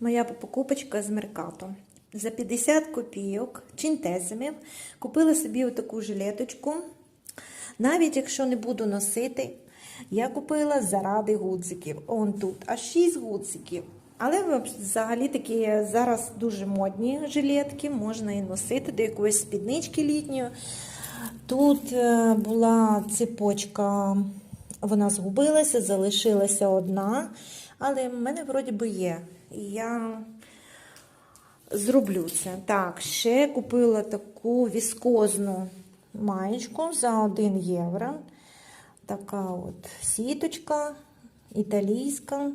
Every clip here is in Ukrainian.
Моя покупочка з Меркато. За 50 копійок чинтезимів купила собі отаку жилеточку. Навіть якщо не буду носити, я купила заради гудзиків. Он тут аж 6 гудзиків. Але взагалі такі зараз дуже модні жилетки, можна і носити до якоїсь спіднички літньої. Тут е, була цепочка, вона згубилася, залишилася одна, але в мене вроді би є. І я зроблю це. Так, ще купила таку віскозну маєчку за 1 євро. Така от сіточка італійська.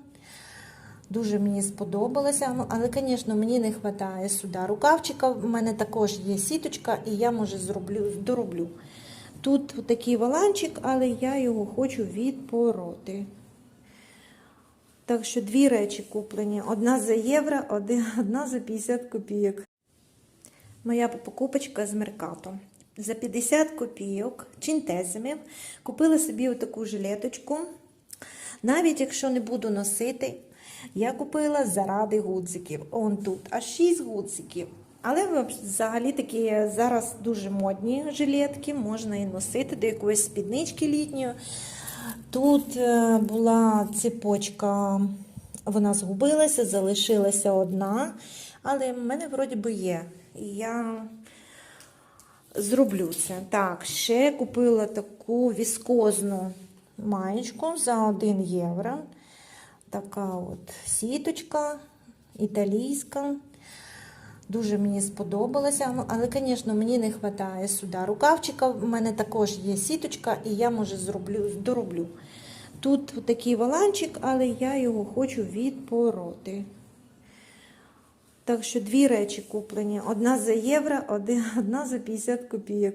Дуже мені сподобалося, Ну, але, звісно, мені не вистачає сюди рукавчика. В мене також є сіточка, і я, може, зроблю, дороблю. Тут такий валанчик, але я його хочу відпороти. Так що дві речі куплені: одна за євро, одна за 50 копійок. Моя покупочка з Меркато. За 50 копійок чинтезимів купила собі отаку жилеточку. Навіть якщо не буду носити, я купила заради гудзиків. Он тут аж 6 гудзиків. Але взагалі такі зараз дуже модні жилетки, можна і носити до якоїсь спіднички літньої. Тут е, була цепочка, вона згубилася, залишилася одна, але в мене вроді би є. І я зроблю це. Так, ще купила таку віскозну маєчку за 1 євро. Така от сіточка італійська. Дуже мені сподобалося, Ну, але, звісно, мені не вистачає сюди рукавчика. В мене також є сіточка, і я, може, зроблю, дороблю. Тут такий валанчик, але я його хочу відпороти. Так що дві речі куплені: одна за євро, одна за 50 копійок.